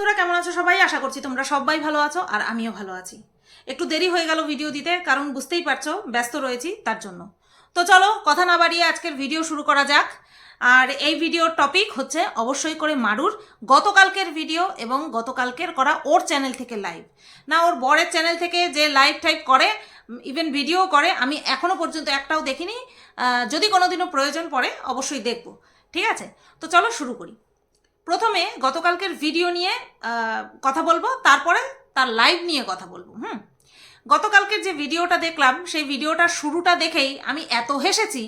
বন্ধুরা, কেমন আছো সবাই? আশা করছি তোমরা সবাই ভালো আছো আর আমিও ভালো আছি। একটু দেরি হয়ে গেল ভিডিও দিতে, কারণ বুঝতেই পারছ, ব্যস্ত রয়েছি তার জন্য। তো চলো, কথা না বাড়িয়ে আজকের ভিডিও শুরু করা যাক। আর এই ভিডিওর টপিক হচ্ছে অবশ্যই করে মারুর গতকালকের ভিডিও এবং গতকালকের করা ওর চ্যানেল থেকে লাইভ না, ওর বরের চ্যানেল থেকে যে লাইভ টাইপ করে ইভেন ভিডিও করে, আমি এখনও পর্যন্ত একটাও দেখিনি। যদি কোনোদিনও প্রয়োজন পড়ে, অবশ্যই দেখব। ঠিক আছে? তো চলো শুরু করি। প্রথমে গতকালকের ভিডিও নিয়ে কথা বলব, তারপরে তার লাইভ নিয়ে কথা বলব, হুম? গতকালকের যে ভিডিওটা দেখলাম, সেই ভিডিওটার শুরুটা দেখেই আমি এত হেসেছি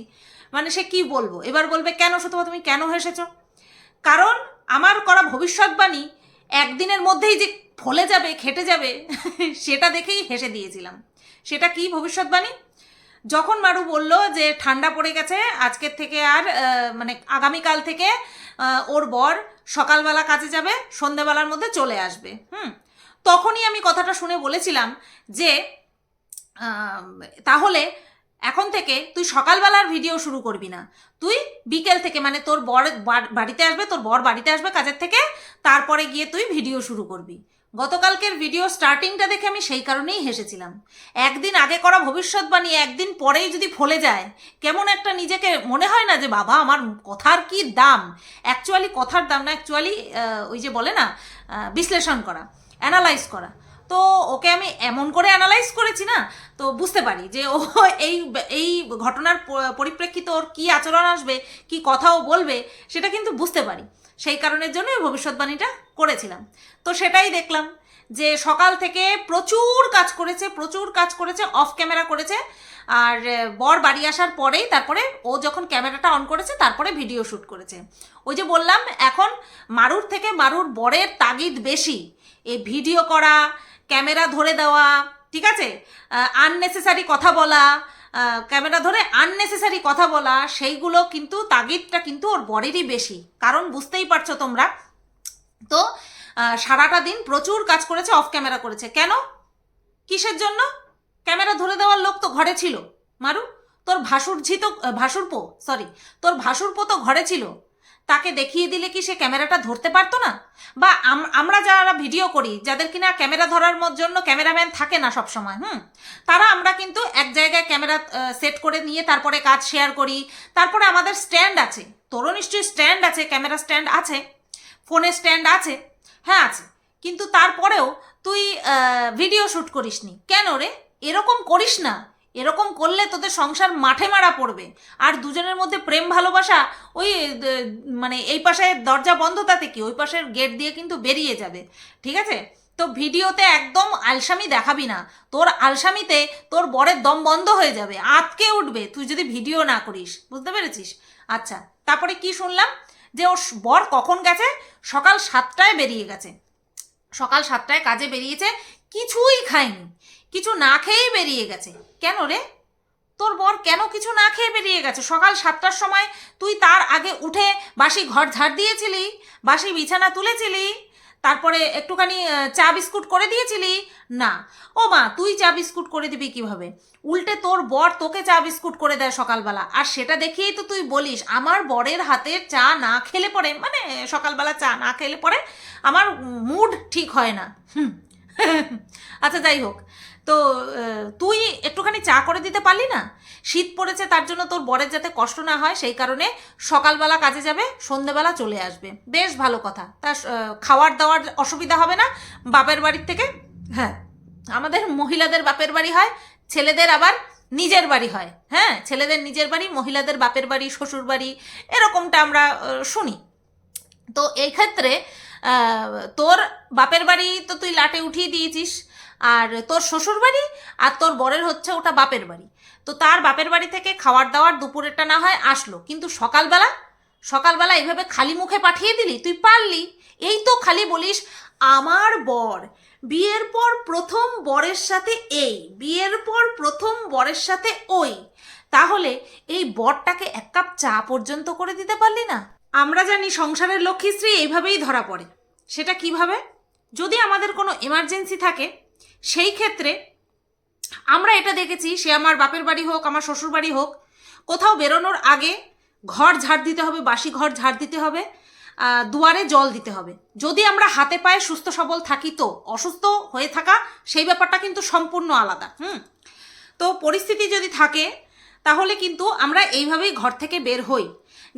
মানে সে কি বলব? এবার বলবে, কেন সুতবা তুমি কেন হেসেছ? কারণ আমার করা ভবিষ্যৎবাণী একদিনের মধ্যেই যে ফলে যাবে, খেটে যাবে, সেটা দেখেই হেসে দিয়েছিলাম। সেটা কি ভবিষ্যৎবাণী? যখন মারু বলল যে ঠান্ডা পড়ে গেছে, আজকের থেকে আর মানে আগামীকাল থেকে ওর বর সকালবেলা কাজে যাবে, সন্ধ্যেবেলার মধ্যে চলে আসবে, হুম? তখনই আমি কথাটা শুনে বলেছিলাম যে তাহলে এখন থেকে তুই সকালবেলার ভিডিও শুরু করবি না। তুই বিকেল থেকে মানে তোর বর, বাড়িতে আসবে, তোর বর বাড়িতে আসবে কাজের থেকে, তারপরে গিয়ে তুই ভিডিও শুরু করবি। গতকালকের ভিডিও স্টার্টিংটা দেখে আমি সেই কারণেই হেসেছিলাম। একদিন আগে করা ভবিষ্যৎবাণী, একদিন পরেই যদি ফলে যায়, কেমন একটা নিজেকে মনে হয় না যে, বাবা, আমার কথার কি দাম? অ্যাকচুয়ালি কথার দাম না অ্যাকচুয়ালি ওই যে বলে না বিশ্লেষণ করা অ্যানালাইজ করা। তো ওকে আমি এমন করে অ্যানালাইজ করেছি না, তো বুঝতে পারি যে, ও এই এই ঘটনার পরিপ্রেক্ষিতে ওর কী আচরণ আসবে, কি কথা ও বলবে, সেটা কিন্তু বুঝতে পারি। সেই কারণের জন্য ভবিষ্যৎবাণীটা করেছিলাম। তো সেটাই দেখলাম যে সকাল থেকে প্রচুর কাজ করেছে, প্রচুর কাজ করেছে অফ ক্যামেরা করেছে। আর বর বাড়ি আসার পরেই তারপরে ও যখন ক্যামেরাটা অন করেছে, তারপরে ভিডিও শ্যুট করেছে। ওই যে বললাম, এখন মারুর থেকে মারুর বরের তাগিদ বেশি। এই ভিডিও করা, ক্যামেরা ধরে দেওয়া, ঠিক আছে? আননেসেসারি কথা বলা ক্যামেরা ধরে আননেসেসারি কথা বলা, সেইগুলো কিন্তু তাগিদটা কিন্তু ওর বডিরই বেশি। কারণ বুঝতেই পারছ তোমরা। তো সারাটা দিন প্রচুর কাজ করেছে অফ ক্যামেরা করেছে। কেন? কিসের জন্য? ক্যামেরা ধরে দেওয়ার লোক তো ঘরে ছিল। মারু, তোর ভাসুরঝি তো ভাসুরপো সরি তোর ভাসুরপো তো ঘরে ছিল। তাকে দেখিয়ে দিলে কি সে ক্যামেরাটা ধরতে পারতো না? বা আম- আমরা যারা ভিডিও করি, যাদের কিনা ক্যামেরা ধরার জন্য ক্যামেরাম্যান থাকে না সব সময় হুম? তারা আমরা কিন্তু এক জায়গায় ক্যামেরা সেট করে নিয়ে তারপরে কাজ শেয়ার করি। তারপরে আমাদের স্ট্যান্ড আছে। তোরও নিশ্চয়ই স্ট্যান্ড আছে, ক্যামেরা স্ট্যান্ড আছে ফোনের স্ট্যান্ড আছে হ্যাঁ আছে। কিন্তু তারপরেও তুই ভিডিও শ্যুট করিস নি কেন রে? এরকম করিস না। এরকম করলে তোদের সংসার মাঠে মারা পড়বে। আর দুজনের মধ্যে প্রেম ভালোবাসা ওই মানে এই পাশে দরজা বন্ধ তাতে কি? ওই পাশের গেট দিয়ে কিন্তু বেরিয়ে যাবে। ঠিক আছে? তো ভিডিওতে একদম আলসামি দেখাবি না। তোর আলসামিতে তোর বরের দম বন্ধ হয়ে যাবে আটকে উঠবে। তুই যদি ভিডিও না করিস, বুঝতে পেরেছিস? আচ্ছা তারপরে কি শুনলাম? যে ওর বর কখন গেছে? সকাল সাতটায় বেরিয়ে গেছে। সকাল সাতটায় কাজে বেরিয়েছে, কিছুই খায়নি। কিছু না খেয়েই বেরিয়ে গেছে। কেন রে? তোর বর কেন কিছু না খেয়ে বেরিয়ে গেছে? সকাল সাতটার সময় তুই তার আগে উঠে বাসি ঘর ঝাড় দিয়েছিলি, বাসি বিছানা তুলেছিলি, তারপরে একটুখানি চা বিস্কুট করে দিয়েছিলি? না। ও মা, তুই চা বিস্কুট করে দিবি কীভাবে? উল্টে তোর বর তোকে চা বিস্কুট করে দেয় সকালবেলা। আর সেটা দেখেই তো তুই বলিস, আমার বরের হাতের চা না খেলে পরে মানে সকালবেলা চা না খেলে পরে আমার মুড ঠিক হয় না। হুম। আচ্ছা যাই হোক। তো তুই একটুখানি চা করে দিতে পারলি না? শীত পড়েছে, তার জন্য তোর বরের যাতে কষ্ট না হয়, সেই কারণে সকালবেলা কাজে যাবে সন্ধেবেলা চলে আসবে। বেশ ভালো কথা। তা খাওয়ার দাওয়ার অসুবিধা হবে না? বাপের বাড়ির থেকে? হ্যাঁ। আমাদের মহিলাদের বাপের বাড়ি হয়, ছেলেদের আবার নিজের বাড়ি হয়। হ্যাঁ ছেলেদের নিজের বাড়ি, মহিলাদের বাপের বাড়ি, শ্বশুর বাড়ি, এরকমটা আমরা শুনি। তো এই ক্ষেত্রে তোর বাপের বাড়ি তো তুই লাটে উঠিয়ে দিয়েছিস। আর তোর শ্বশুর বাড়ি আর তোর বরের হচ্ছে ওটা বাপের বাড়ি। তো তার বাপের বাড়ি থেকে খাওয়ার দাওয়ার দুপুরেরটা না হয় আসলো। কিন্তু সকালবেলা সকালবেলা এইভাবে খালি মুখে পাঠিয়ে দিলি, তুই পারলি? এই তো খালি বলিস, আমার বর, বিয়ের পর প্রথম বরের সাথে এই, বিয়ের পর প্রথম বরের সাথে ওই। তাহলে এই বরটাকে এক কাপ চা পর্যন্ত করে দিতে পারলি না? আমরা জানি সংসারের লক্ষ্মীশ্রী এইভাবেই ধরা পড়ে। সেটা কীভাবে? যদি আমাদের কোনো এমার্জেন্সি থাকে সেই ক্ষেত্রে আমরা এটা দেখেছি, সে আমার বাপের বাড়ি হোক, আমার শ্বশুর বাড়ি হোক, কোথাও বেরোনোর আগে ঘর ঝাড় দিতে হবে, বাসি ঘর ঝাড় দিতে হবে দুয়ারে জল দিতে হবে। যদি আমরা হাতে পায়ে সুস্থ সবল থাকি তো, অসুস্থ হয়ে থাকা সেই ব্যাপারটা কিন্তু সম্পূর্ণ আলাদা, হুম? তো পরিস্থিতি যদি থাকে, তাহলে কিন্তু আমরা এইভাবেই ঘর থেকে বের হই।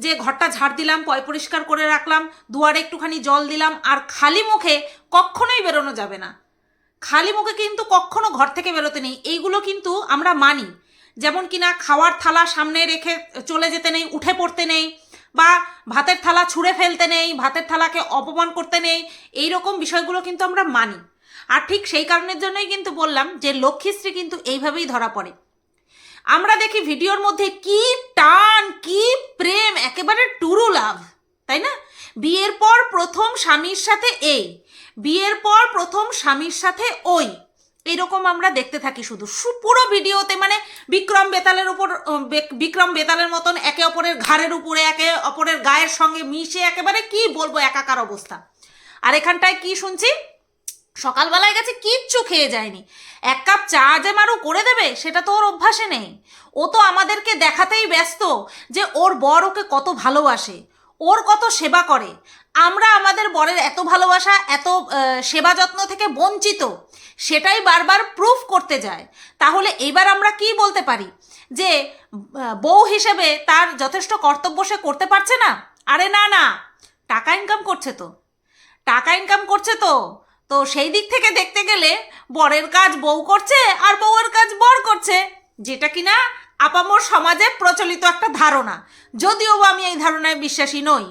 যে ঘরটা ঝাড় দিলাম, পয় পরিষ্কার করে রাখলাম, দুয়ারে একটুখানি জল দিলাম, আর খালি মুখে কখনোই বেরোনো যাবে না। খালি মুখে কিন্তু কখনো ঘর থেকে বেরোতে নেই। এইগুলো কিন্তু আমরা মানি। যেমন কিনা খাওয়ার থালা সামনে রেখে চলে যেতে নেই, উঠে পড়তে নেই, বা ভাতের থালা ছুঁড়ে ফেলতে নেই, ভাতের থালাকে অপমান করতে নেই এই রকম বিষয়গুলো কিন্তু আমরা মানি। আর ঠিক সেই কারণের জন্যই কিন্তু বললাম যে লক্ষ্মীশ্রী কিন্তু এইভাবেই ধরা পড়ে। আমরা দেখি ভিডিওর মধ্যে কি টান, কি প্রেম, একেবারে টুরু লাভ, তাই না? বিয়ের পর প্রথম স্বামীর সাথে এই, বিয়ের পর প্রথম স্বামীর সাথে ওই। এরকম আমরা দেখতে থাকি শুধু। পুরো ভিডিওতে মানে বিক্রম বেতালের উপর বিক্রম বেতালের মতন একে অপরের ঘাড়ের উপরে, একে অপরের গায়ের সঙ্গে মিশে একেবারে কি বলব একাকার অবস্থা। আর এখানটায় কি শুনছি? সকালবেলায় গেছে, কিচ্ছু খেয়ে যায়নি। এক কাপ চা যে মারু করে দেবে, সেটা তো ওর অভ্যাসে নেই। ও তো আমাদেরকে দেখাতেই ব্যস্ত যে ওর বর ওকে কত ভালোবাসে। ওর কত সেবা করে। আমরা আমাদের বরের এত ভালোবাসা, এত সেবা যত্ন থেকে বঞ্চিত, সেটাই বারবার প্রুফ করতে যায়। তাহলে এবার আমরা কি বলতে পারি? যে বউ হিসেবে তার যথেষ্ট কর্তব্য সে করতে পারছে না? আরে না না, টাকা ইনকাম করছে তো। টাকা ইনকাম করছে তো। তো সেই দিক থেকে দেখতে গেলে বরের কাজ বউ করছে আর বউয়ের কাজ বর করছে। যেটা কিনা আপামর সমাজে প্রচলিত একটা ধারণা। যদিও আমি এই ধারণায় বিশ্বাসী নই,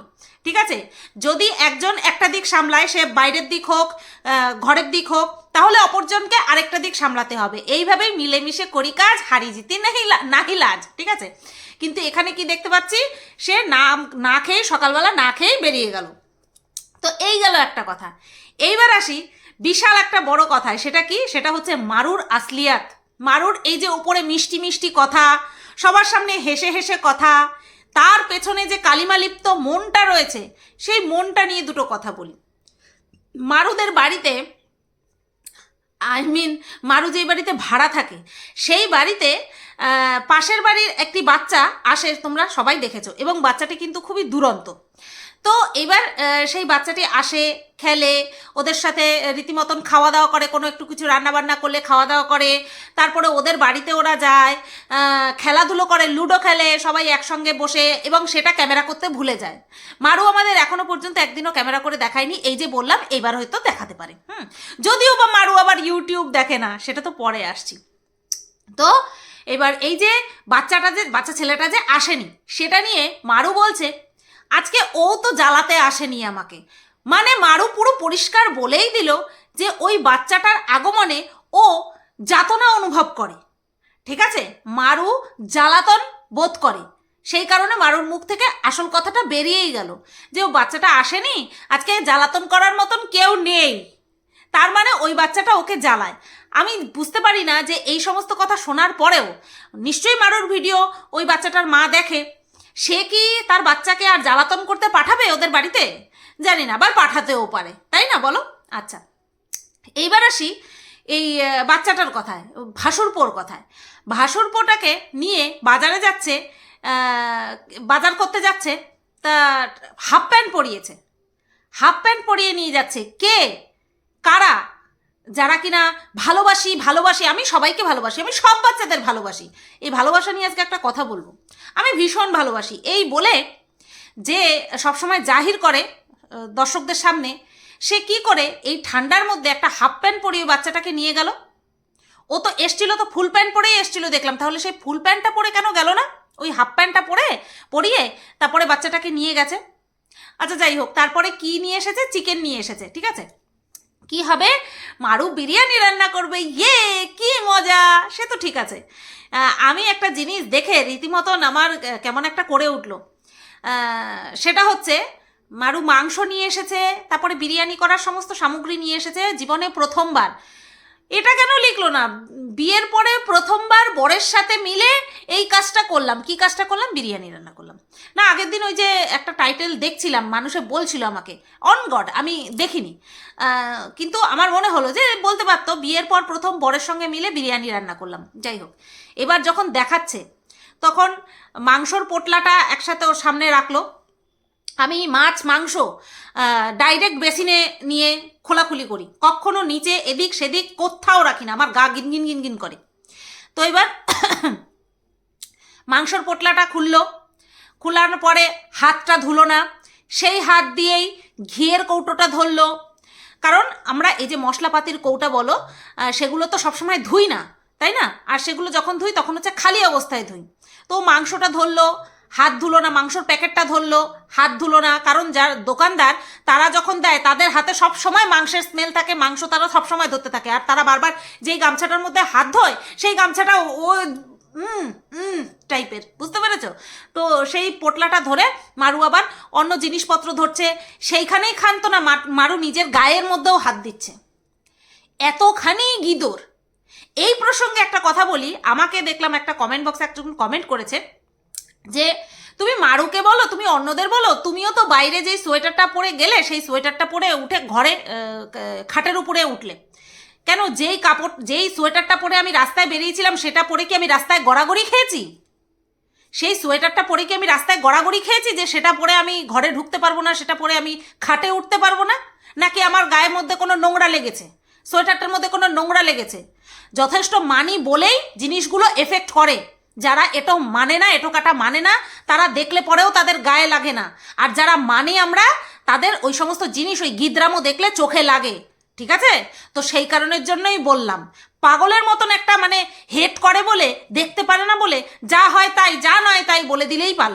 ঠিক আছে? যদি একজন একটা দিক সামলায়, সে বাইরের দিক হোক ঘরের দিক হোক, তাহলে অপরজনকে আরেকটা দিক সামলাতে হবে। এইভাবেই মিলেমিশে করি কাজ, হারি জিতি নাহি নাহি লাজ, ঠিক আছে? কিন্তু এখানে কি দেখতে পাচ্ছি? সে না না খেয়ে সকালবেলা না খেয়েই বেরিয়ে গেল। তো এই গেল একটা কথা। এইবার আসি, বিশাল একটা বড় কথায়। সেটা কি? সেটা হচ্ছে মারুর আসলিয়াত। মারুর এই যে উপরে মিষ্টি মিষ্টি কথা, সবার সামনে হেসে হেসে কথা, তার পেছনে যে কালিমালিপ্ত মনটা রয়েছে, সেই মনটা নিয়ে দুটো কথা বলি। মারুদের বাড়িতে, আই মিন মারু যেই বাড়িতে ভাড়া থাকে, সেই বাড়িতে পাশের বাড়ির একটি বাচ্চা আসে, তোমরা সবাই দেখেছ, এবং বাচ্চাটি কিন্তু খুবই দুরন্ত। তো এবার সেই বাচ্চাটি আসে, খেলে, ওদের সাথে রীতিমতন খাওয়া দাওয়া করে, কোনো একটু কিছু রান্না বান্না করলে খাওয়া দাওয়া করে, তারপরে ওদের বাড়িতে ওরা যায় খেলাধুলো করে, লুডো খেলে, সবাই একসঙ্গে বসে, এবং সেটা ক্যামেরা করতে ভুলে যায়। মারু আমাদের এখনও পর্যন্ত একদিনও ক্যামেরা করে দেখায়নি, এই যে বললাম এইবার হয়তো দেখাতে পারে। হুম, যদিও বা মারু আবার ইউটিউব দেখে না, সেটা তো পরে আসছি। তো, এবার এই যে বাচ্চাটা যে, বাচ্চা ছেলেটা যে আসেনি, সেটা নিয়ে মারু বলছে আজকে ও তো জ্বালাতে আসেনি আমাকে। মানে মারু পুরো পরিষ্কার বলেই দিল যে ওই বাচ্চাটার আগমনে ও যাতনা অনুভব করে। ঠিক আছে? মারু জ্বালাতন বোধ করে। সেই কারণে মারুর মুখ থেকে আসল কথাটা বেরিয়েই গেল যে ও বাচ্চাটা আসেনি, আজকে জ্বালাতন করার মতন কেউ নেই। তার মানে ওই বাচ্চাটা ওকে জ্বালায়। আমি বুঝতে পারি না যে এই সমস্ত কথা শোনার পরেও নিশ্চয়ই মারুর ভিডিও ওই বাচ্চাটার মা দেখে সে কি তার বাচ্চাকে আর জ্বালাতন করতে পাঠাবে ওদের বাড়িতে? জানি না, আবার পাঠাতেও পারে, তাই না বলো? আচ্ছা এইবার আসি এই বাচ্চাটার কথায়, ভাসুরপোর কথায়। ভাসুরপোটাকে নিয়ে বাজারে যাচ্ছে বাজার করতে যাচ্ছে, তা হাফ প্যান্ট পরিয়েছে। হাফ প্যান্ট পরিয়ে নিয়ে যাচ্ছে কে? কারা? যারা কিনা ভালোবাসি ভালোবাসি, আমি সবাইকে ভালোবাসি, আমি সব বাচ্চাদের ভালোবাসি। এই ভালোবাসা নিয়ে আজকে একটা কথা বলব। আমি ভীষণ ভালোবাসি। এই বলে যে সবসময় জাহির করে দর্শকদের সামনে, সে কি করে এই ঠান্ডার মধ্যে একটা হাফ প্যান্ট পরিয়ে বাচ্চাটাকে নিয়ে গেল? ও তো এসছিল, তো ফুল প্যান্ট পরেই এসছিল দেখলাম। তাহলে সেই ফুল প্যান্টটা পরে কেন গেল না? ওই হাফ প্যান্টটা পরে, পরিয়ে তারপরে বাচ্চাটাকে নিয়ে গেছে। আচ্ছা যাই হোক, তারপরে কি নিয়ে এসেছে? চিকেন নিয়ে এসেছে, ঠিক আছে? কি হবে? মারু বিরিয়ানি রান্না করবে। ইয়ে কি মজা। সে তো ঠিক আছে। আমি একটা জিনিস দেখে রীতিমতন আমার কেমন একটা করে উঠল। সেটা হচ্ছে, মারু মাংস নিয়ে এসেছে, তারপরে বিরিয়ানি করার সমস্ত সামগ্রী নিয়ে এসেছে, জীবনে প্রথমবার। এটা কেন লিখলো না? বিয়ের পরে প্রথমবার বরের সাথে মিলে এই কাজটা করলাম। কি কাজটা করলাম? বিরিয়ানি রান্না করলাম। না, আগের দিন ওই যে একটা টাইটেল দেখছিলাম, মানুষে বলছিল আমাকে অন গড আমি দেখিনি। কিন্তু আমার মনে হলো যে বলতে পারতো, বিয়ের পর প্রথম বরের সঙ্গে মিলে বিরিয়ানি রান্না করলাম, যাই হোক। এবার যখন দেখাচ্ছে, তখন মাংসর পোটলাটা একসাথে ওর সামনে রাখল। আমি মাছ, মাংস ডাইরেক্ট বেসিনে নিয়ে খোলাখুলি করি। কখনো নিচে, এদিক, সেদিক, কোথাও রাখি না, আমার গা গিন গিন গিন গিন করে। তো এবার মাংসর পোটলাটা খুললো খোলার পরে হাতটা ধুলো না। সেই হাত দিয়েই ঘিয়ের কৌটোটা ধরলো। কারণ আমরা এই যে মশলাপাতির কৌটা বলো সেগুলো তো সবসময় ধুই না, তাই না? আর সেগুলো যখন ধুই তখন হচ্ছে খালি অবস্থায় ধুই। তো মাংসটা ধরলো, হাত ধুলো না, মাংসর প্যাকেটটা ধরলো, হাত ধুলো না। কারণ যার দোকানদার, তারা যখন দেয়, তাদের হাতে সব সময় মাংসের স্মেল থাকে, মাংস তারা সব সময় ধরতে থাকে। আর তারা বারবার যেই গামছাটার মধ্যে হাত ধোয়, সেই গামছাটা ও টাইপের বুঝতে পেরেছ? তো সেই পোটলাটা ধরে মারু আবার অন্য জিনিসপত্র ধরছে, সেইখানেই খান্ত না মারু নিজের গায়ের মধ্যেও হাত দিচ্ছে। এতখানি গিদর। এই প্রসঙ্গে একটা কথা বলি, আমাকে দেখলাম একটা কমেন্ট বক্সে একজন কমেন্ট করেছে যে, তুমি মারুকে বলো, তুমি অন্যদের বলো, তুমিও তো বাইরে যেই সোয়েটারটা পরে গেলে, সেই সোয়েটারটা পরে উঠে ঘরে খাটের উপরে উঠলে। কেন যেই কাপড়, যেই সোয়েটারটা পরে আমি রাস্তায় বেরিয়েছিলাম সেটা পরে কি আমি রাস্তায় গড়াগড়ি খেয়েছি? সেই সোয়েটারটা পরে কি আমি রাস্তায় গড়াগড়ি খেয়েছি যে সেটা পরে আমি ঘরে ঢুকতে পারব না, সেটা পরে আমি খাটে উঠতে পারব না? নাকি আমার গায়ের মধ্যে কোনো নোংরা লেগেছে? সোয়েটারটার মধ্যে কোনো নোংরা লেগেছে? যথেষ্ট মানি বলেই জিনিসগুলো এফেক্ট করে। যারা এটো মানে না, এটো কাটা মানে না, তারা দেখলে পরেও তাদের গায়ে লাগে না। আর যারা মানে আমরা, তাদের ওই সমস্ত জিনিস, ওই গিদ্রামও দেখলে চোখে লাগে। ঠিক আছে? তো সেই কারণের জন্যই বললাম। পাগলের মতন একটা মানে হেট করে বলে, দেখতে পারে না বলে, যা হয় তাই, যা নয় তাই বলে দিলেই পাল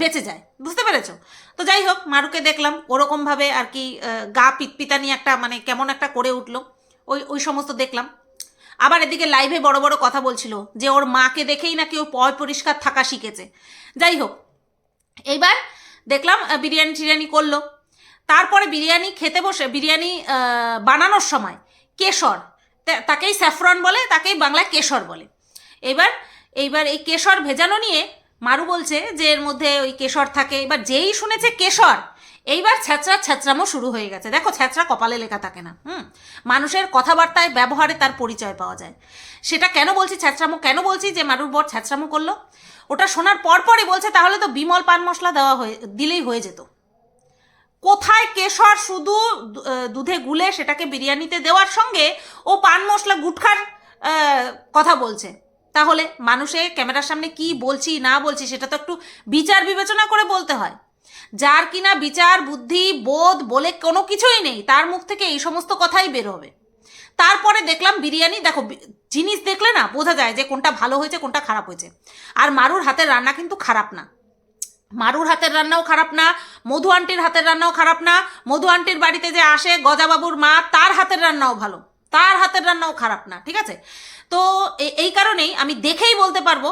বেঁচে যায়। বুঝতে পেরেছ? তো যাই হোক, মারুকে দেখলাম, ওরকমভাবে আর কি গা পিতপিতা নিয়ে একটা মানে কেমন একটা করে উঠল। ওই ওই সমস্ত দেখলাম। আবার এদিকে লাইভে বড় বড় কথা বলছিল যে ওর মাকে দেখেই নাকি ও পয় পরিষ্কার থাকা শিখেছে। যাই হোক, এইবার দেখলাম বিরিয়ানি টিরিয়ানি করল। তারপরে বিরিয়ানি খেতে বসে, বিরিয়ানি বানানোর সময়, কেশর তাকেই স্যাফরন বলে, তাকেই বাংলায় কেশর বলে। এবার, এইবার এই কেশর ভেজানো নিয়ে মারু বলছে যে এর মধ্যে ওই কেশর থাকে। এবার যেই শুনেছে কেশর, এইবার ছ্যাঁচড়া ছ্যাঁচড়ামো শুরু হয়ে গেছে। দেখো ছ্যাঁচড়া কপালে লেখা থাকে না, হুম? মানুষের কথাবার্তায়, ব্যবহারে তার পরিচয় পাওয়া যায়। সেটা কেন বলছি ছ্যাঁচড়ামো? কেন বলছি যে মারুর বর ছ্যাঁচড়ামো করল? ওটা শোনার পর পরই বলছে, তাহলে তো বিমল পান মশলা দেওয়া হয়ে, দিলেই হয়ে যেত। কোথায় কেশর শুধু দুধে গুলে সেটাকে বিরিয়ানিতে দেওয়ার সঙ্গে ও পান মশলা গুটখার কথা বলছে। তাহলে মানুষে ক্যামেরার সামনে কি বলছি, না বলছি, সেটা তো একটু বিচার বিবেচনা করে বলতে হয়। যার কিনা বিচার, বুদ্ধি, বোধ বলে কোনো কিছুই নেই, তার মুখ থেকে এই সমস্ত কথাই বের হবে। তারপরে দেখলাম বিরিয়ানি, দেখো জিনিস দেখলে না বোঝা যায় যে কোনটা ভালো হয়েছে, কোনটা খারাপ হয়েছে। আর মারুর হাতের রান্না কিন্তু খারাপ না। মারুর হাতের রান্নাও খারাপ না, মধু আন্টির হাতের রান্নাও খারাপ না, মধু আন্টির বাড়িতে যে আসে গজাবাবুর মা, তার হাতের রান্নাও ভালো, তার হাতের রান্নাও খারাপ না, ঠিক আছে? তো এই কারণেই আমি দেখেই বলতে পারব,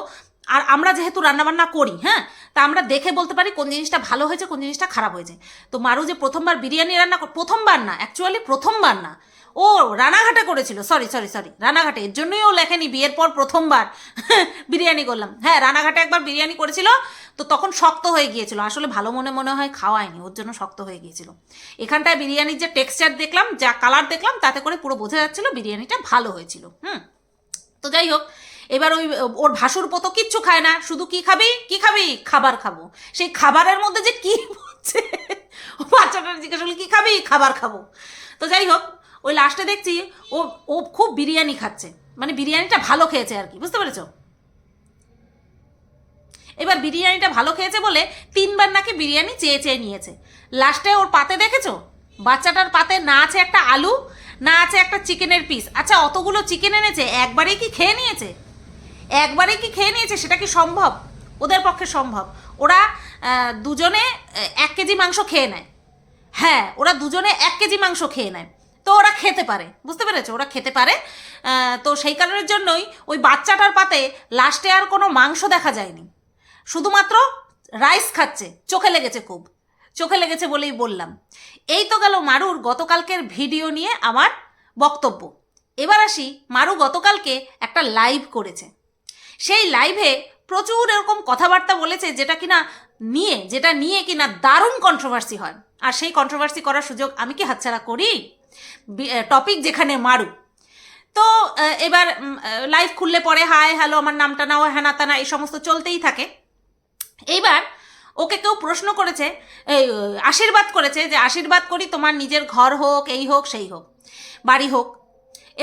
আর আমরা যেহেতু রান্নাবান্না করি হ্যাঁ? তা আমরা দেখে বলতে পারি কোন জিনিসটা ভালো হয়েছে, কোন জিনিসটা খারাপ হয়েছে। তো মারু যে প্রথমবার বিরিয়ানি রান্না প্রথমবার না অ্যাকচুয়ালি প্রথমবার না। ও রানাঘাটে করেছিল সরি সরি সরি রানাঘাটে। এর জন্যই ও লেখেনি বিয়ের পর প্রথমবার। বিরিয়ানি করলাম। হ্যাঁ রানাঘাটে একবার বিরিয়ানি করেছিল, তো তখন শক্ত হয়ে গিয়েছিল। আসলে ভালো মনে মনে হয় খাওয়ায়নি, ওর জন্য শক্ত হয়ে গিয়েছিল। এখানটায় বিরিয়ানির যে টেক্সচার দেখলাম, যা কালার দেখলাম, তাতে করে পুরো বোঝা যাচ্ছিল বিরিয়ানিটা ভালো হয়েছিল। হুম। তো যাই হোক, এবার ওই, ওর ভাসুর পতো কিচ্ছু খায় না। শুধু কি খাবি? কি খাবি? খাবার খাব। সেই খাবারের মধ্যে যে কি বাচ্চাটার জিজ্ঞেস কি খাবি? খাবার খাব। তো যাই হোক ওই লাস্টে দেখছি, ও ও খুব বিরিয়ানি খাচ্ছে। মানে বিরিয়ানিটা ভালো খেয়েছে আর কি, বুঝতে পেরেছ? এবার বিরিয়ানিটা ভালো খেয়েছে বলে তিনবার নাকি বিরিয়ানি চেয়ে চেয়ে নিয়েছে। লাস্টে ওর পাতে দেখেছ? বাচ্চাটার পাতে না আছে একটা আলু, না আছে একটা চিকেনের পিস। আচ্ছা অতগুলো চিকেন এনেছে, একবারেই কি খেয়ে নিয়েছে? একবারেই কি খেয়ে নিয়েছে, সেটা কি সম্ভব? ওদের পক্ষে সম্ভব। ওরা দুজনে এক কেজি মাংস খেয়ে নেয়। হ্যাঁ ওরা দুজনে এক কেজি মাংস খেয়ে নেয়। তো ওরা খেতে পারে, বুঝতে পেরেছ? ওরা খেতে পারে। তো সেই কারণের জন্যই ওই বাচ্চাটার পাতে লাস্টে আর কোনো মাংস দেখা যায়নি। শুধুমাত্র রাইস খাচ্ছে, চোখে লেগেছে খুব। চোখে লেগেছে বলেই বললাম। এই তো গেল মারুর গতকালকের ভিডিও নিয়ে আমার বক্তব্য। এবার আসি মারু গতকালকে একটা লাইভ করেছে। সেই লাইভে প্রচুর এরকম কথাবার্তা বলেছে যেটা কিনা নিয়ে, যেটা নিয়ে কিনা দারুণ কন্ট্রোভার্সি হয়। আর সেই কন্ট্রোভার্সি করার সুযোগ আমি কি হাতছাড়া করি? টপিক যেখানে মারু। তো এবার লাইভ খুললে পরে হায় হ্যালো আমার নামটা নাও হ্যানা তানা, এই সমস্ত চলতেই থাকে। এইবার ওকে কেউ প্রশ্ন করেছে, এই, আশীর্বাদ করেছে যে, আশীর্বাদ করি তোমার নিজের ঘর হোক, এই হোক, সেই হোক, বাড়ি হোক।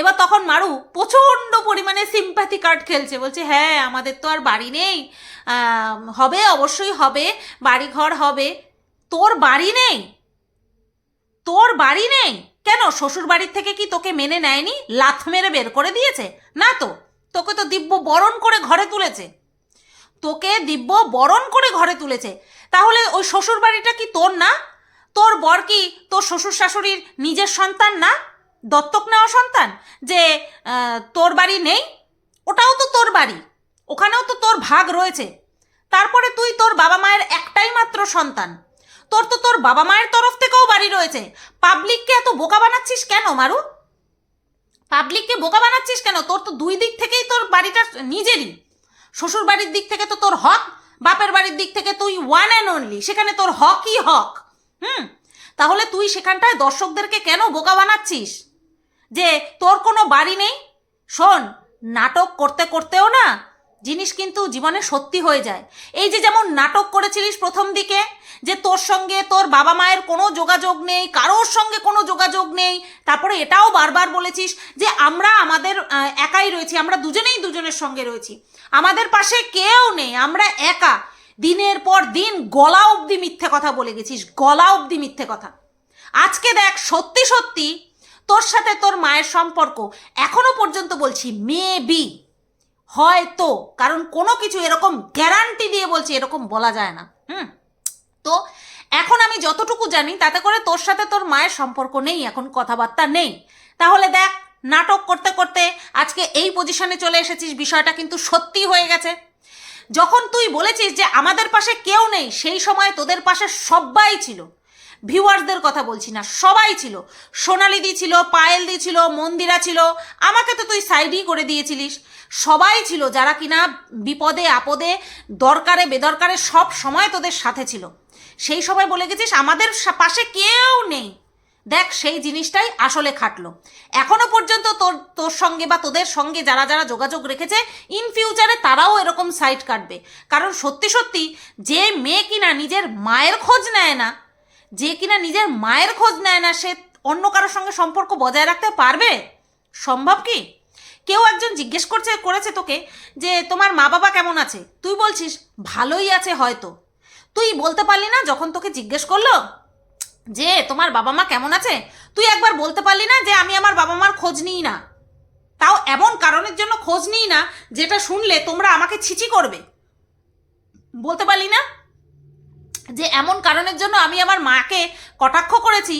এবার তখন মারু প্রচণ্ড পরিমাণে সিম্প্যাথি কার্ড খেলছে, বলছে হ্যাঁ আমাদের তো আর বাড়ি নেই। হবে, অবশ্যই হবে বাড়ি ঘর হবে। তোর বাড়ি নেই। তোর বাড়ি নেই। কেন? শ্বশুর বাড়ির থেকে কি তোকে মেনে নেয়নি? লাথ মেরে বের করে দিয়েছে? না তো, তোকে তো দিব্য বরণ করে ঘরে তুলেছে। তোকে দিব্য বরণ করে ঘরে তুলেছে। তাহলে ওই শ্বশুর বাড়িটা কি তোর না? তোর বর কি তোর শ্বশুর শাশুড়ির নিজের সন্তান না? দত্তক নেওয়া সন্তান? যে তোর বাড়ি নেই? ওটাও তো তোর বাড়ি। ওখানেও তো তোর ভাগ রয়েছে। তারপরে তুই তোর বাবা মায়ের একটাই মাত্র সন্তান। তোর তো তোর বাবা মায়ের তরফ থেকেও বাড়ি রয়েছে। পাবলিককে এত বোকা বানাচ্ছিস কেন, মারু? পাবলিককে বোকা বানাচ্ছিস কেন? তোর তো দুই দিক থেকেই তোর বাড়িটা নিজেরই। শ্বশুর বাড়ির দিক থেকে তো তোর হক, বাপের বাড়ির দিক থেকে তুই ওয়ান অ্যান্ড অনলি সেখানে তোর হকই হক, হুম? তাহলে তুই সেখানটায় দর্শকদেরকে কেন বোকা বানাচ্ছিস? যে তোর কোনো বাড়ি নেই? শোন, নাটক করতে করতেও না জিনিস কিন্তু জীবনে সত্যি হয়ে যায়। এই যে যেমন নাটক করেছিলিস প্রথম দিকে, যে তোর সঙ্গে তোর বাবা মায়ের কোনো যোগাযোগ নেই, কারোর সঙ্গে কোনো যোগাযোগ নেই, তারপরে এটাও বারবার বলেছিস যে আমরা আমাদের একাই রয়েছি, আমরা দুজনেই দুজনের সঙ্গে রয়েছি। আমাদের পাশে কেউ নেই, আমরা একা। দিনের পর দিন গলা অবধি মিথ্যে কথা বলে গেছিস, গলা অবধি মিথ্যে কথা। আজকে দেখ, সত্যি সত্যি তোর সাথে তোর মায়ের সম্পর্ক এখনও পর্যন্ত বলছি মেবি হয়তো, কারণ কোনো কিছু এরকম গ্যারান্টি দিয়ে বলছি, এরকম বলা যায় না। হুম? তো এখন আমি যতটুকু জানি, তাতে করে তোর সাথে তোর মায়ের সম্পর্ক নেই, এখন কথাবার্তা নেই। তাহলে দেখ, নাটক করতে করতে আজকে এই পজিশনে চলে এসেছিস, বিষয়টা কিন্তু সত্যি হয়ে গেছে। যখন তুই বলেছিস যে আমাদের পাশে কেউ নেই, সেই সময় তোদের পাশে সবাই ছিল। ভিউয়ার্সদের কথা বলছি না, সবাই ছিল। সোনালি দি ছিল পায়েল দি ছিল, মন্দিরা ছিল। আমাকে তো তুই সাইডই করে দিয়েছিলিস। সবাই ছিল যারা কিনা বিপদে, আপদে, দরকারে, বেদরকারে সব সময় তোদের সাথে ছিল। সেই সময় বলে গেছিস, আমাদের পাশে কেউ নেই। দেখ, সেই জিনিসটাই আসলে খাটলো। এখনও পর্যন্ত তোর তোর সঙ্গে বা তোদের সঙ্গে যারা যারা যোগাযোগ রেখেছে ইন ফিউচারে তারাও এরকম সাইট কাটবে। কারণ সত্যি সত্যি, যে মেয়ে কিনা নিজের মায়ের খোঁজ নেয় না যে কিনা নিজের মায়ের খোঁজ নেয় না, সে অন্য কারোর সঙ্গে সম্পর্ক বজায় রাখতে পারবে? সম্ভব কি? কেউ একজন জিজ্ঞেস করছে, করেছে তোকে যে, তোমার মা বাবা কেমন আছে? তুই বলছিস, ভালোই আছে হয়তো। তুই বলতে পারলি না যখন তোকে জিজ্ঞেস করল যে, তোমার বাবা মা কেমন আছে? তুই একবার বলতে পারলি না যে, আমি আমার বাবা মার খোঁজ নিই না। তাও এমন কারণের জন্য খোঁজ নিই না যেটা শুনলে তোমরা আমাকে ছিচি করবে। বলতে পারলি না? যে এমন কারণের জন্য আমি আমার মাকে কটাক্ষ করেছি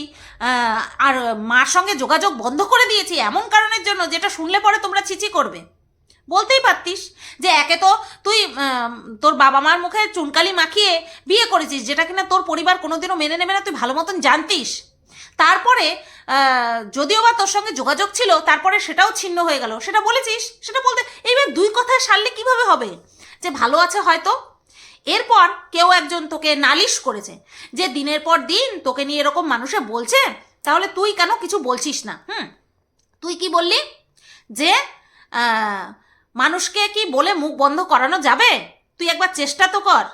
আর মার সঙ্গে যোগাযোগ বন্ধ করে দিয়েছি এমন কারণের জন্য যেটা শুনলে পরে তোমরা ছিচি করবে। বলতেই পারতিস যে একে তো তুই তোর বাবা মার মুখে চুনকালি মাখিয়ে বিয়ে করেছিস, যেটা কিনা তোর পরিবার কোনোদিনও মেনে নেবে না, তুই ভালো মতন জানতিস। তারপরে যদিও বা তোর সঙ্গে যোগাযোগ ছিল, তারপরে সেটাও ছিন্ন হয়ে গেল। সেটা বলেছিস? সেটা বলতে, এইবার দুই কথায় সারলে কীভাবে হবে? যে ভালো আছে হয়তো এরপর কেউ একজন তোকে নালিশ করেছে যে দিনের পর দিন তোকে নিয়ে এরকম মানুষে বলছে, তাহলে তুই কেন কিছু বলছিস না? হুম? তুই কি বললি? যে মানুষকে কি বলে মুখ বন্ধ করানো যাবে? তুই একবার চেষ্টা তো কর।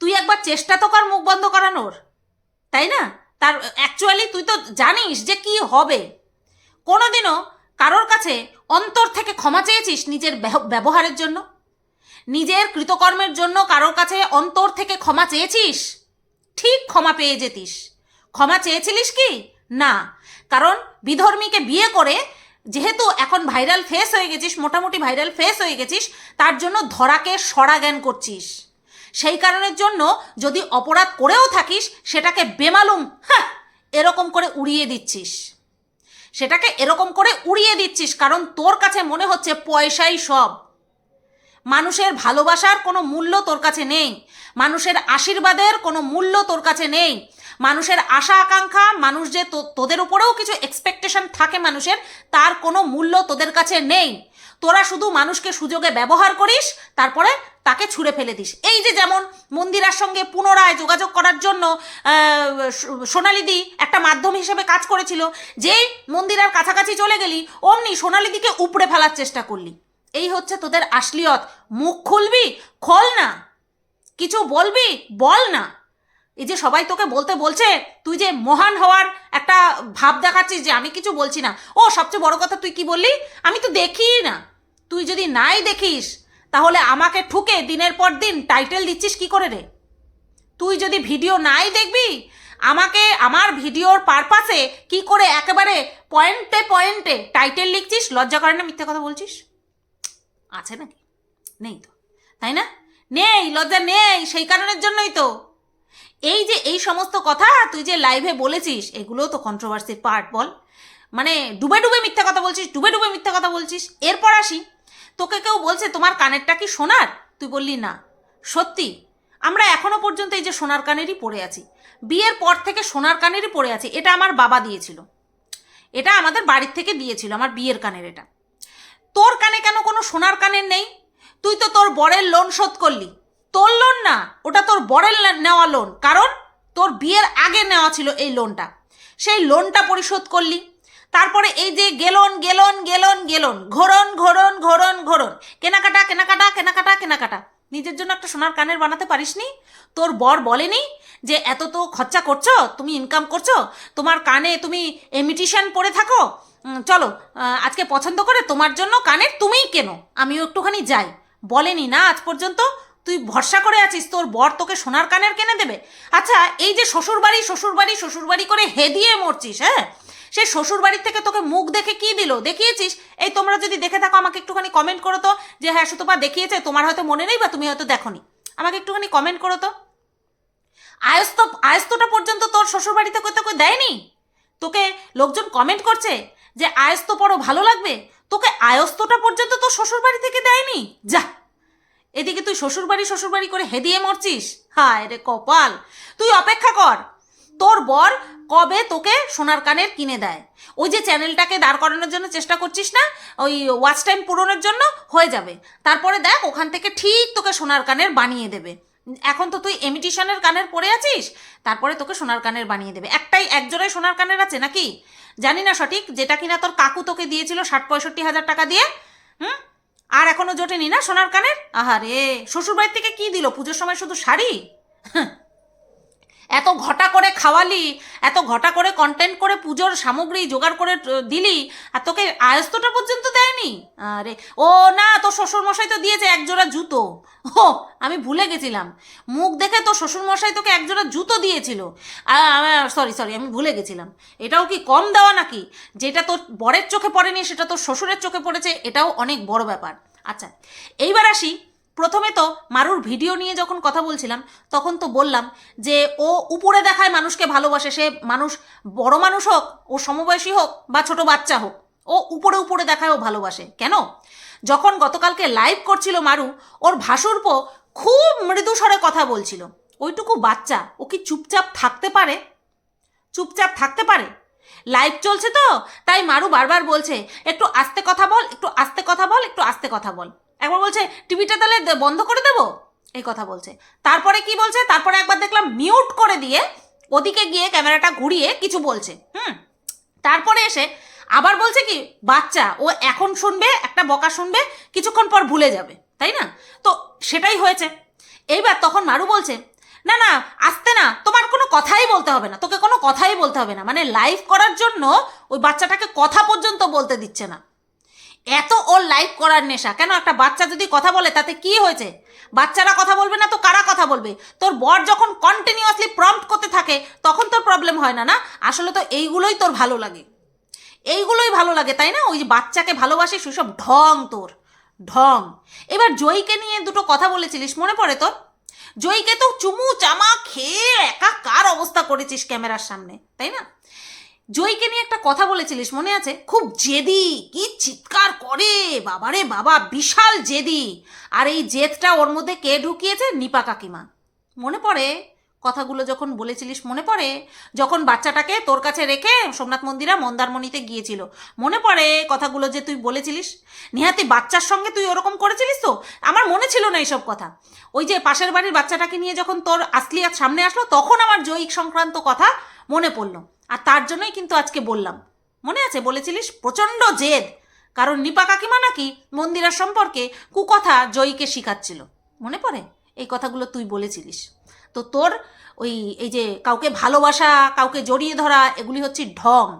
তুই একবার চেষ্টা তো কর মুখ বন্ধ করানোর, তাই না? তার অ্যাকচুয়ালি তুই তো জানিস যে কি হবে। কোনোদিনও কারোর কাছে অন্তর থেকে ক্ষমা চেয়েছিস নিজের ব্যবহারের জন্য। নিজের কৃতকর্মের জন্য কারোর কাছে অন্তর থেকে ক্ষমা চেয়েছিস? ঠিক ক্ষমা পেয়ে যেতিস। ক্ষমা চেয়েছিলিস কি? না। কারণ বিধর্মীকে বিয়ে করে যেহেতু এখন ভাইরাল ফেস হয়ে গেছিস, মোটামুটি ভাইরাল ফেস হয়ে গেছিস, তার জন্য ধরাকে সরা জ্ঞান করছিস। সেই কারণের জন্য যদি অপরাধ করেও থাকিস, সেটাকে বেমালুম হ্যাঁ এরকম করে উড়িয়ে দিচ্ছিস। সেটাকে এরকম করে উড়িয়ে দিচ্ছিস, কারণ তোর কাছে মনে হচ্ছে পয়সাই সব। মানুষের ভালোবাসার কোনো মূল্য তোর কাছে নেই। মানুষের আশীর্বাদের কোনো মূল্য তোর কাছে নেই। মানুষের আশা আকাঙ্ক্ষা, মানুষ যে তোদের উপরেও কিছু এক্সপেকটেশন থাকে মানুষের, তার কোনো মূল্য তোদের কাছে নেই। তোরা শুধু মানুষকে সুযোগে ব্যবহার করিস, তারপরে তাকে ছুঁড়ে ফেলে দিস। এই যে যেমন মন্দিরার সঙ্গে পুনরায় যোগাযোগ করার জন্য সোনালিদি একটা মাধ্যম হিসেবে কাজ করেছিল, যেই মন্দিরার কাছাকাছি চলে গেলি, অমনি সোনালিদিকে উপড়ে ফেলার চেষ্টা করলি। এই হচ্ছে তোদের আসলিয়ত। মুখ খুলবি, খোল না। কিছু বলবি, বল না। এই যে সবাই তোকে বলতে বলছে, তুই যে মহান হওয়ার একটা ভাব দেখাচ্ছিস যে আমি কিছু বলছি না। ও, সবচেয়ে বড় কথা তুই কি বললি? আমি তো দেখি না। তুই যদি নাই দেখিস, তাহলে আমাকে ঠুকে দিনের পর দিন টাইটেল দিচ্ছিস কি করে রে? তুই যদি ভিডিও নাই দেখবি, আমাকে আমার ভিডিওর পারপাসে কি করে একেবারে পয়েন্টে পয়েন্টে টাইটেল লিখছিস? লজ্জা করে না মিথ্যে কথা বলছিস? আছে নাকি? নেই তো। তাই না? নেই, লজ্জা নেই, সেই কারণের জন্যই তো। এই যে এই সমস্ত কথা তুই যে লাইভে বলেছিস, এগুলোও তো কন্ট্রোভার্সির পার্ট বল। মানে ডুবে ডুবে মিথ্যা কথা বলছিস, ডুবে ডুবে মিথ্যা কথা বলছিস। এরপর আসি। তোকে কেউ বলছে, তোমার কানেরটা কি সোনার? তুই বললি, না। সত্যি? আমরা এখনও পর্যন্ত এই যে সোনার কানেরই পড়ে আছি। বিয়ের পর থেকে সোনার কানেরই পড়ে আছি। এটা আমার বাবা দিয়েছিল। এটা আমাদের বাড়ির থেকে দিয়েছিল, আমার বিয়ের কানের এটা। তোর কানে কেন কোনো সোনার কানের নেই? তুই তো তোর বরের লোন শোধ করলি। তোর লোন না, ওটা তোর বরের নেওয়া লোন। কারণ তোর বিয়ের আগে নেওয়া ছিল এই লোনটা। সেই লোনটা পরিশোধ করলি। তারপরে এই যে গেলন গেলন গেলন গেলন, ঘোরন ঘোরন ঘোরন ঘোরন, কেনাকাটা কেনাকাটা কেনাকাটা কেনাকাটা। নিজের জন্য একটা সোনার কানের বানাতে পারিসনি? তোর বর বলেনি যে এত তো খরচা করছ, তুমি ইনকাম করছ, তোমার কানে তুমি এমিটিশন পরে থাকো চলো আজকে পছন্দ করে তোমার জন্য কানের তুমিই কেনো। আমিও একটুখানি যাই। বলেনি না আজ পর্যন্ত। তুই ভরসা করে আছিস তোর বর তোকে সোনার কানের কেনে দেবে? আচ্ছা এই যে শ্বশুরবাড়ি শ্বশুরবাড়ি শ্বশুরবাড়ি করে হেদিয়ে মরছিস হ্যাঁ? সেই শ্বশুরবাড়ির থেকে তোকে মুখ দেখে কি দিল? দেখিয়েছিস? এই তোমরা যদি দেখে থাকো, আমাকে একটুখানি কমেন্ট করো তো, যে হ্যাঁ সুতপা দেখিয়েছে, তোমার হয়তো মনে নেই বা তুমি হয়তো দেখোনি। আমাকে একটুখানি কমেন্ট করো তো। আয়স্ত আয়স্তটা পর্যন্ত তোর শ্বশুরবাড়িতে কই তোকে দেয়নি? তোকে লোকজন কমেন্ট করছে? যে আয়স্ত পড়ো ভালো লাগবে? তোকে আয়স্তটা পর্যন্ত তোর শ্বশুরবাড়ি থেকে দেয়নি। যা। এদিকে তুই শ্বশুরবাড়ি শ্বশুরবাড়ি করে হেদিয়ে মরছিস। হায় রে কপাল। তুই অপেক্ষা কর। তোর বর কবে তোকে সোনার কানের কিনে দেয়? ওই যে চ্যানেলটাকে দাঁড় করানোর জন্য চেষ্টা করছিস না? ওই ওয়াচ টাইম পূরণের জন্য হয়ে যাবে। তারপরে দেখ, ওখান থেকে ঠিক তোকে সোনার কানের বানিয়ে দেবে। এখন তো তুই এমিটিশনের কানের পরে আছিস? তারপরে তোকে সোনার কানের বানিয়ে দেবে। একটাই একজোড়াই সোনার কানের আছে নাকি? জানি না সঠিক, যেটা কিনা তোর কাকু তোকে দিয়েছিল ষাট পঁয়ষট্টি হাজার টাকা দিয়ে। হুম? আর এখনও জোটেনি না সোনার কানের? আহারে, শ্বশুরবাড়ির থেকে কি দিল? পুজোর সময় শুধু শাড়ি? হ্যাঁ। এত ঘটা করে খাওয়ালি, এত ঘটা করে কন্টেন্ট করে পুজোর সামগ্রী জোগাড় করে দিলি, আর তোকে আয়স্তটা পর্যন্ত দেয়নি? আরে, ও না, তোর শ্বশুরমশাই তো দিয়েছে একজোড়া জুতো। ও, আমি ভুলে গেছিলাম। মুখ দেখে তোর শ্বশুরমশাই তোকে একজোড়া জুতো দিয়েছিল। সরি সরি আমি ভুলে গেছিলাম। এটাও কি কম দেওয়া নাকি? যেটা তোর বরের চোখে পড়েনি, সেটা তোর শ্বশুরের চোখে পড়েছে, এটাও অনেক বড় ব্যাপার। আচ্ছা এইবার আসি প্রথমে তো মারুর ভিডিও নিয়ে যখন কথা বলছিলাম, তখন তো বললাম যে ও উপরে দেখায় মানুষকে ভালোবাসে, সে মানুষ বড় মানুষ হোক, ও সমবয়সী হোক বা ছোট বাচ্চা হোক, ও উপরে উপরে দেখায় ও ভালোবাসে। কেন? যখন গতকালকে লাইভ করছিল মারু, ওর ভাসুরপো খুব মৃদু স্বরে কথা বলছিল। ওইটুকু বাচ্চা, ও কি চুপচাপ থাকতে পারে? চুপচাপ থাকতে পারে? লাইভ চলছে তো, তাই মারু বারবার বলছে, একটু আস্তে কথা বল, একটু আস্তে কথা বল, একটু আস্তে কথা বল। একবার বলছে, টিভিটা তাহলে বন্ধ করে দেবো? এই কথা বলছে। তারপরে কি বলছে? তারপরে একবার দেখলাম মিউট করে দিয়ে ওদিকে গিয়ে ক্যামেরাটা ঘুরিয়ে কিছু বলছে। হুম? তারপরে এসে আবার বলছে কি, বাচ্চা, ও এখন শুনবে, একটা বকা শুনবে, কিছুক্ষণ পর ভুলে যাবে। তাই না? তো সেটাই হয়েছে। এইবার তখন মারু বলছে, না না, আসতে না, তোমার কোনো কথাই বলতে হবে না, তোকে কোনো কথাই বলতে হবে না। মানে লাইভ করার জন্য ওই বাচ্চাটাকে কথা পর্যন্ত বলতে দিচ্ছে না। এত ওর লাইভ করার নেশা। কেন একটা বাচ্চা যদি কথা বলে, তাতে কি হয়েছে? বাচ্চারা কথা বলবে না তো কারা কথা বলবে? তোর বর যখন কন্টিনিউয়াসলি প্রম্পট করতে থাকে, তখন তোর প্রবলেম হয় না না? আসলে তো এইগুলোই তোর ভালো লাগে। এইগুলোই ভালো লাগে, তাই না? ওই যে বাচ্চাকে ভালোবাসিস সব ঢং তোর। ঢং। এবার জয়ীকে নিয়ে দুটো কথা বলেছিলিস, মনে পড়ে তোর? জয়ীকে তো চুমু চামা খেয়ে একা কার অবস্থা করেছিস ক্যামেরার সামনে, তাই না? জয়ীকে নিয়ে একটা কথা বলেছিলিস, মনে আছে? খুব জেদি, কি চিৎকার করে, বাবারে বাবা, বিশাল জেদি। আর এই জেদটা ওর মধ্যে কে ঢুকিয়েছে? নিপা কাকিমা। মনে পড়ে? কথাগুলো যখন বলেছিলিস, মনে পড়ে? যখন বাচ্চাটাকে তোর কাছে রেখে সোমনাথ মন্দিরা মন্দারমণিতে গিয়েছিল। মনে পড়ে কথাগুলো যে তুই বলেছিলিস? নিহাতি বাচ্চার সঙ্গে তুই ওরকম করেছিলিস তো? আমার মনে ছিল না এইসব কথা। ওই যে পাশের বাড়ির বাচ্চাটাকে নিয়ে যখন তোর আসলিয়াত সামনে আসলো, তখন আমার জৈক সংক্রান্ত কথা মনে পড়ল। আর তার জন্যই কিন্তু আজকে বললাম। মনে আছে? বলেছিলিস? প্রচণ্ড জেদ। কারণ নিপা কাকিমা নাকি মন্দিরের সম্পর্কে কুকথা জয়ীকে শিখাচ্ছিল। মনে পড়ে? এই কথাগুলো তুই বলেছিলিস। তো তোর ওই, এই যে কাউকে ভালোবাসা, কাউকে জড়িয়ে ধরা, এগুলি হচ্ছে ঢং।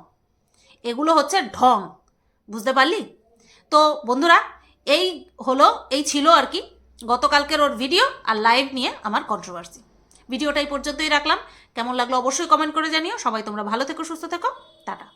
এগুলো হচ্ছে ঢং। বুঝতে পারলি? তো বন্ধুরা, এই হলো, এই ছিল আর কি গতকালকের ওর ভিডিও আর লাইভ নিয়ে আমার কন্ট্রোভার্সি ভিডিওটা এই পর্যন্তই রাখলাম। কেমন লাগল অবশ্যই কমেন্ট করে জানিও। সবাই তোমরা ভালো থেকো, সুস্থ থেকো। টাটা।